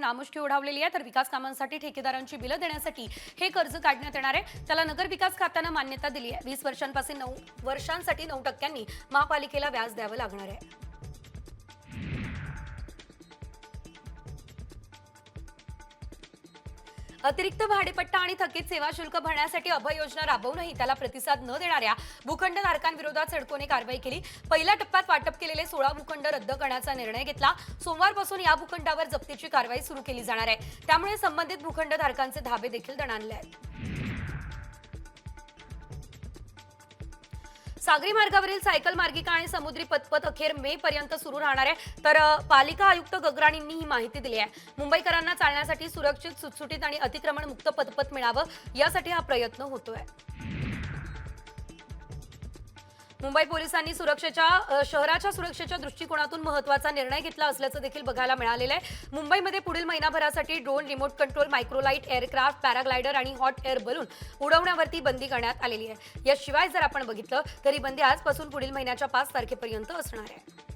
नामुष्की ओढावलेली आहे तर विकास कामांसाठी ठेकेदारांची बिलं देण्यासाठी हे कर्ज काढण्यात येणार आहे. त्याला नगर विकास खात्यानं मान्यता दिली आहे. वीस वर्षांपासून नऊ वर्षांसाठी नऊ टक्क्यांनी महापालिकेला व्याज द्यावं लागणार आहे. अतिरिक्त भाडेपट्टा आणि थकीत सेवा शुल्क भरण्यासाठी अभय योजना राबवूनही त्याला प्रतिसाद न देणाऱ्या भूखंडधारकांविरोधात सडकोने कारवाई केली. पहिल्या टप्प्यात वाटप केलेले सोळा भूखंड रद्द करण्याचा निर्णय घेतला. सोमवारपासून या भूखंडावर जप्तीची कारवाई सुरू केली जाणार आहे. त्यामुळे संबंधित भूखंडधारकांचे धाबे देखील दणाणले आहेत. सागरी मार्गावरील सायकल मार्गिका आणि समुद्री पथपथ अखेर मे पर्यंत सुरू राहणार आहे. तर पालिका आयुक्त गगराणींनी ही माहिती दिली आहे. मुंबईकरांना चालण्यासाठी सुरक्षित सुटसुटीत आणि अतिक्रमण मुक्त पथपथ मिळावं यासाठी हा प्रयत्न होतोय. मुंबई पोलिसांनी सुरक्षेच्या शहराच्या सुरक्षेच्या दृष्टिकोनातून महत्त्वाचा निर्णय घेतला असल्याचं देखील बघायला मिळालेलं आहे. मुंबईमध्ये पुढील महिनाभरासाठी drone remote control microlight aircraft paraglider आणि हॉट एअर बलून उडवण्यावरती बंदी करण्यात आलेली आहे. याशिवाय जर आपण बघितलं तर ही बंदी आजपासून पुढील महिन्याच्या पाच तारखेपर्यंत असणार आहे.